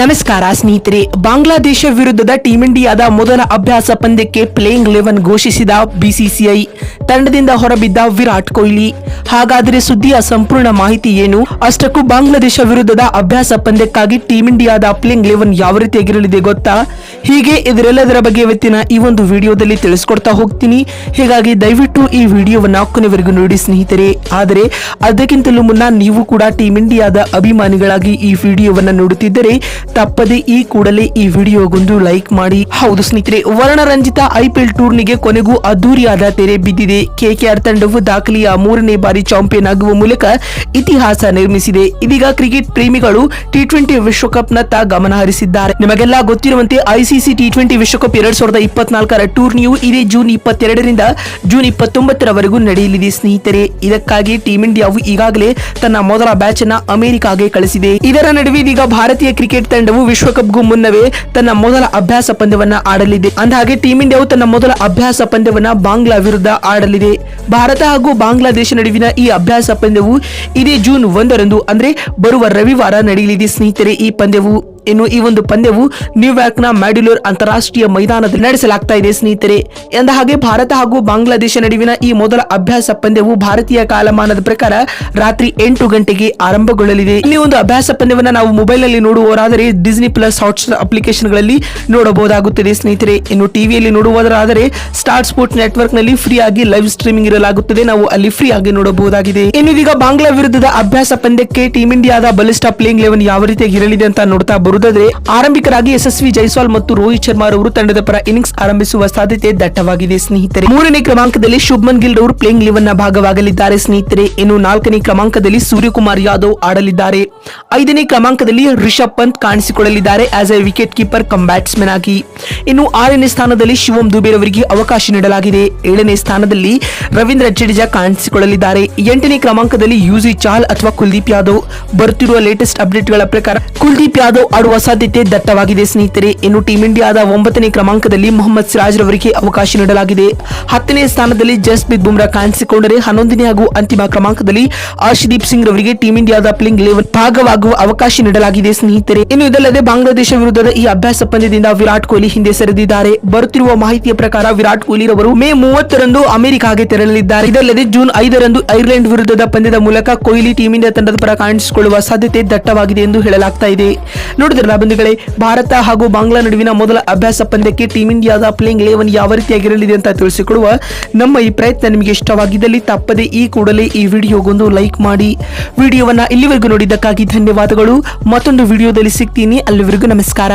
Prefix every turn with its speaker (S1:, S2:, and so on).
S1: ನಮಸ್ಕಾರ ಸ್ನೇಹಿತರೆ, ಬಾಂಗ್ಲಾದೇಶ ವಿರುದ್ಧದ ಟೀಂ ಇಂಡಿಯಾದ ಮೊದಲ ಅಭ್ಯಾಸ ಪಂದ್ಯಕ್ಕೆ ಪ್ಲೇಯಿಂಗ್ ಲೆವೆನ್ ಘೋಷಿಸಿದ ಬಿಸಿಸಿಐ ತಂಡದಿಂದ ಹೊರಬಿದ್ದ ವಿರಾಟ್ ಕೊಹ್ಲಿ. ಹಾಗಾದರೆ ಸುದ್ದಿಯ ಸಂಪೂರ್ಣ ಮಾಹಿತಿ ಏನು? ಅಷ್ಟಕ್ಕೂ ಬಾಂಗ್ಲಾದೇಶ ವಿರುದ್ಧದ ಅಭ್ಯಾಸ ಪಂದ್ಯಕ್ಕಾಗಿ ಟೀಂ ಇಂಡಿಯಾದ ಪ್ಲೇಯಿಂಗ್ ಲೆವೆನ್ ಯಾವ ರೀತಿಯಾಗಿರಲಿದೆ ಗೊತ್ತಾ? ಹೀಗೆ ಇದರೆಲ್ಲದರ ಬಗ್ಗೆ ಇವತ್ತಿನ ಈ ಒಂದು ವಿಡಿಯೋದಲ್ಲಿ ತಿಳಿಸ್ಕೊಡ್ತಾ ಹೋಗ್ತೀನಿ. ಹೀಗಾಗಿ ದಯವಿಟ್ಟು ಈ ವಿಡಿಯೋವನ್ನು ಕೊನೆವರೆಗೂ ನೋಡಿ ಸ್ನೇಹಿತರೆ. ಆದರೆ, ಅದಕ್ಕಿಂತಲೂ ಮುನ್ನ ನೀವು ಕೂಡ ಟೀಮ್ ಇಂಡಿಯಾದ ಅಭಿಮಾನಿಗಳಾಗಿ ಈ ವಿಡಿಯೋವನ್ನು ನೋಡುತ್ತಿದ್ದರೆ, ತಪ್ಪದೆ ಈ ಕೂಡಲೇ ಈ ವಿಡಿಯೋಗೊಂದು ಲೈಕ್ ಮಾಡಿ. ಹೌದು ಸ್ನೇಹಿತರೆ, ವರ್ಣರಂಜಿತ ಐಪಿಎಲ್ ಟೂರ್ನಿಗೆ ಕೊನೆಗೂ ಅದ್ದೂರಿಯಾದ ತೆರೆ ಬಿದ್ದಿದೆ. ಕೆಕೆಆರ್ ತಂಡವು ದಾಖಲೆಯ ಮೂರನೇ ಬಾರಿ ಚಾಂಪಿಯನ್ ಆಗುವ ಮೂಲಕ ಇತಿಹಾಸ ನಿರ್ಮಿಸಿದೆ. ಇದೀಗ ಕ್ರಿಕೆಟ್ ಪ್ರೇಮಿಗಳು ಟಿ ಟ್ವೆಂಟಿ ವಿಶ್ವಕಪ್ನತ್ತ ಗಮನ ಹರಿಸಿದ್ದಾರೆ. ನಿಮಗೆಲ್ಲ ಗೊತ್ತಿರುವಂತೆ ಐಸಿಸಿ ಟಿ ಟ್ವೆಂಟಿ ವಿಶ್ವಕಪ್ ಎರಡ್ ಸಾವಿರದ ಇಪ್ಪತ್ನಾಲ್ಕರ ಟೂರ್ನಿಯು ಇದೇ ಜೂನ್ ಇಪ್ಪತ್ತೆರಡರಿಂದ ಜೂನ್ ಇಪ್ಪತ್ತೊಂಬತ್ತರವರೆಗೂ ನಡೆಯಲಿದೆ. ಸ್ನೇಹಿತರೆ, ಇದಕ್ಕಾಗಿ ಟೀಂ ಇಂಡಿಯಾವು ಈಗಾಗಲೇ ತನ್ನ ಮೊದಲ ಬ್ಯಾಚ್ ಅನ್ನ ಅಮೆರಿಕಾಗೆ ಕಳಿಸಿದೆ. ಇದರ ನಡುವೆ ಇದೀಗ ಭಾರತೀಯ ಕ್ರಿಕೆಟ್ ತಂಡವು ವಿಶ್ವಕಪ್ಗೂ ಮುನ್ನವೇ ತನ್ನ ಮೊದಲ ಅಭ್ಯಾಸ ಪಂದ್ಯವನ್ನ ಆಡಲಿದೆ. ಅಂದಹಾಗೆ, ಟೀಂ ಇಂಡಿಯಾವು ತನ್ನ ಮೊದಲ ಅಭ್ಯಾಸ ಪಂದ್ಯವನ್ನ ಬಾಂಗ್ಲಾ ವಿರುದ್ಧ ಆಡಲಿದೆ. ಭಾರತ ಹಾಗೂ ಬಾಂಗ್ಲಾದೇಶ ನಡುವಿನ ಈ ಅಭ್ಯಾಸ ಪಂದ್ಯವು ಇದೇ ಜೂನ್ ಒಂದರಂದು, ಅಂದ್ರೆ ಬರುವ ರವಿವಾರ ನಡೆಯಲಿದೆ. ಸ್ನೇಹಿತರೆ, ಈ ಪಂದ್ಯವು ಇನ್ನು ಈ ಒಂದು ಪಂದ್ಯವು ನ್ಯೂಯಾರ್ಕ್ನ ಮ್ಯಾಡ್ಯುಲರ್ ಅಂತಾರಾಷ್ಟ್ರೀಯ ಮೈದಾನದಲ್ಲಿ ನಡೆಸಲಾಗ್ತಾ ಇದೆ, ಸ್ನೇಹಿತರೆ. ಎಂದ ಹಾಗೆ ಭಾರತ ಹಾಗೂ ಬಾಂಗ್ಲಾದೇಶ ನಡುವಿನ ಈ ಮೊದಲ ಅಭ್ಯಾಸ ಪಂದ್ಯವು ಭಾರತೀಯ ಕಾಲಮಾನದ ಪ್ರಕಾರ ರಾತ್ರಿ ಎಂಟು ಗಂಟೆಗೆ ಆರಂಭಗೊಳ್ಳಲಿದೆ. ಈ ಒಂದು ಅಭ್ಯಾಸ ಪಂದ್ಯವನ್ನು ನಾವು ಮೊಬೈಲ್ನಲ್ಲಿ ನೋಡುವವರಾದರೆ ಡಿಸ್ನಿ ಪ್ಲಸ್ ಹಾಟ್ಸ್ಟಾರ್ ಅಪ್ಲಿಕೇಶನ್ಗಳಲ್ಲಿ ನೋಡಬಹುದಾಗುತ್ತದೆ, ಸ್ನೇಹಿತರೆ. ಇನ್ನು ಟಿವಿಯಲ್ಲಿ ನೋಡುವುದರಾದರೆ ಸ್ಟಾರ್ ಸ್ಪೋರ್ಟ್ ನೆಟ್ವರ್ಕ್ನಲ್ಲಿ ಫ್ರೀ ಆಗಿ ಲೈವ್ ಸ್ಟ್ರೀಮಿಂಗ್ ಇರಲಾಗುತ್ತದೆ. ನಾವು ಅಲ್ಲಿ ಫ್ರೀ ಆಗಿ ನೋಡಬಹುದಾಗಿದೆ. ಇನ್ನು ಈಗ ಬಾಂಗ್ಲಾ ವಿರುದ್ಧದ ಅಭ್ಯಾಸ ಪಂದ್ಯಕ್ಕೆ ಟೀಂ ಇಂಡಿಯಾದ ಬಲಿಷ್ಠ ಪ್ಲೇಯಿಂಗ್ ಲೆವೆನ್ ಯಾವ ರೀತಿಯಾಗಿ ಇರಲಿದೆ ಅಂತ ನೋಡ್ತಾ ಬರುವುದಾದ್ರೆ ಆರಂಭಿಕರಾಗಿ ಯಶಸ್ವಿ ಜೈಸ್ವಾಲ್ ಮತ್ತು ರೋಹಿತ್ ಶರ್ಮಾ ಅವರು ತಂಡದ ಪರ ಇನ್ನಿಂಗ್ಸ್ ಆರಂಭಿಸುವ ಸಾಧ್ಯತೆ ದಟ್ಟವಾಗಿದೆ ಸ್ನೇಹಿತರೆ. ಮೂರನೇ ಕ್ರಮಾಂಕದಲ್ಲಿ ಶುಭ್ಮನ್ ಗಿಲ್ ರವರು ಪ್ಲೇಯಿಂಗ್ ಲೆವೆನ್ನ ಭಾಗವಾಗಲಿದ್ದಾರೆ ಸ್ನೇಹಿತರೆ. ಇನ್ನು ನಾಲ್ಕನೇ ಕ್ರಮಾಂಕದಲ್ಲಿ ಸೂರ್ಯಕುಮಾರ್ ಯಾದವ್ ಆಡಲಿದ್ದಾರೆ. ಐದನೇ ಕ್ರಮಾಂಕದಲ್ಲಿ Rishabh Pant ಕಾಣಿಸಿಕೊಳ್ಳಲಿದ್ದಾರೆ as a wicket keeper cum batsman ಆಗಿ. ಇನ್ನು ಆರನೇ ಸ್ಥಾನದಲ್ಲಿ ಶಿವಂ ದುಬೆ ರವರಿಗೆ ಅವಕಾಶ ನೀಡಲಾಗಿದೆ. ಏಳನೇ ಸ್ಥಾನದಲ್ಲಿ ರವೀಂದ್ರ ಜಡೇಜಾ ಕಾಣಿಸಿಕೊಳ್ಳಲಿದ್ದಾರೆ. ಎಂಟನೇ ಕ್ರಮಾಂಕದಲ್ಲಿ ಯುಜಿ ಚಾಲ್ ಅಥವಾ ಕುಲ್ದೀಪ್ ಯಾದವ್. ಬರುತ್ತಿರುವ ಲೇಟೆಸ್ಟ್ ಅಪ್ಡೇಟ್ಗಳ ಪ್ರಕಾರ ಕುಲ್ದೀಪ್ ಯಾದವ್ ಆಡುವ ಸಾಧ್ಯತೆ ದಟ್ಟವಾಗಿದೆ, ಸ್ನೇಹಿತರೆ. ಇನ್ನು ಟೀಂ ಇಂಡಿಯಾದ ಒಂಬತ್ತನೇ ಕ್ರಮಾಂಕದಲ್ಲಿ ಮೊಹಮ್ಮದ್ ಸಿರಾಜ್ ರವರಿಗೆ ಅವಕಾಶ ನೀಡಲಾಗಿದೆ. ಹತ್ತನೇ ಸ್ಥಾನದಲ್ಲಿ ಜಸ್ಪ್ರೀತ್ ಬುಮ್ರಾ ಕಾಣಿಸಿಕೊಂಡರೆ, ಹನ್ನೊಂದನೇ ಹಾಗೂ ಅಂತಿಮ ಕ್ರಮಾಂಕದಲ್ಲಿ ಆರ್ಶದೀಪ್ ಸಿಂಗ್ ರವರಿಗೆ ಟೀಂ ಇಂಡಿಯಾದ ಪ್ಲಿಂಗ್ ಲೆವೆನ್ ಭಾಗವಾಗುವ ಅವಕಾಶ ನೀಡಲಾಗಿದೆ, ಸ್ನೇಹಿತರೆ. ಇನ್ನು ಇದಲ್ಲದೆ ಬಾಂಗ್ಲಾದೇಶ ವಿರುದ್ಧದ ಈ ಅಭ್ಯಾಸ ಪಂದ್ಯದಿಂದ ವಿರಾಟ್ ಕೊಹ್ಲಿ ಹಿಂದೆ ಸರಿದಿದ್ದಾರೆ. ಬರುತ್ತಿರುವ ಮಾಹಿತಿಯ ಪ್ರಕಾರ ವಿರಾಟ್ ಕೊಹ್ಲಿ ರವರು ಮೇ ಮೂವತ್ತರಂದು ಅಮೆರಿಕಾಗೆ ತೆರಳಲಿದ್ದಾರೆ. ಇದಲ್ಲದೆ ಜೂನ್ ಐದರಂದು ಐರ್ಲೆಂಡ್ ವಿರುದ್ಧದ ಪಂದ್ಯದ ಮೂಲಕ ಕೊಹ್ಲಿ ಟೀಂ ಇಂಡಿಯಾ ತಂಡದ ಪರ ಕಾಣಿಸಿಕೊಳ್ಳುವ ಸಾಧ್ಯತೆ ದಟ್ಟವಾಗಿದೆ ಎಂದು ಹೇಳಲಾಗ್ತಾ ಇದೆ. ಬಂಧುಗಳೇ ಭಾರತ ಹಾಗೂ ಬಾಂಗ್ಲಾ ನಡುವಿನ ಮೊದಲ ಅಭ್ಯಾಸ ಪಂದ್ಯಕ್ಕೆ ಟೀಮ್ ಇಂಡಿಯಾದ ಪ್ಲೇಯಿಂಗ್ ಲೆವೆನ್ ಯಾವ ರೀತಿಯಾಗಿರಲಿದೆ ಅಂತ ತಿಳಿಸಿಕೊಡುವ ನಮ್ಮ ಈ ಪ್ರಯತ್ನ ನಿಮಗೆ ಇಷ್ಟವಾಗಿದ್ದಲ್ಲಿ ತಪ್ಪದೆ ಈ ಕೂಡಲೇ ಈ ವಿಡಿಯೋಗೊಂದು ಲೈಕ್ ಮಾಡಿ. ವಿಡಿಯೋವನ್ನ ಇಲ್ಲಿವರೆಗೂ ನೋಡಿದ್ದಕ್ಕಾಗಿ ಧನ್ಯವಾದಗಳು. ಮತ್ತೊಂದು ವಿಡಿಯೋದಲ್ಲಿ ಸಿಗ್ತೀನಿ. ಅಲ್ಲಿವರೆಗೂ ನಮಸ್ಕಾರ.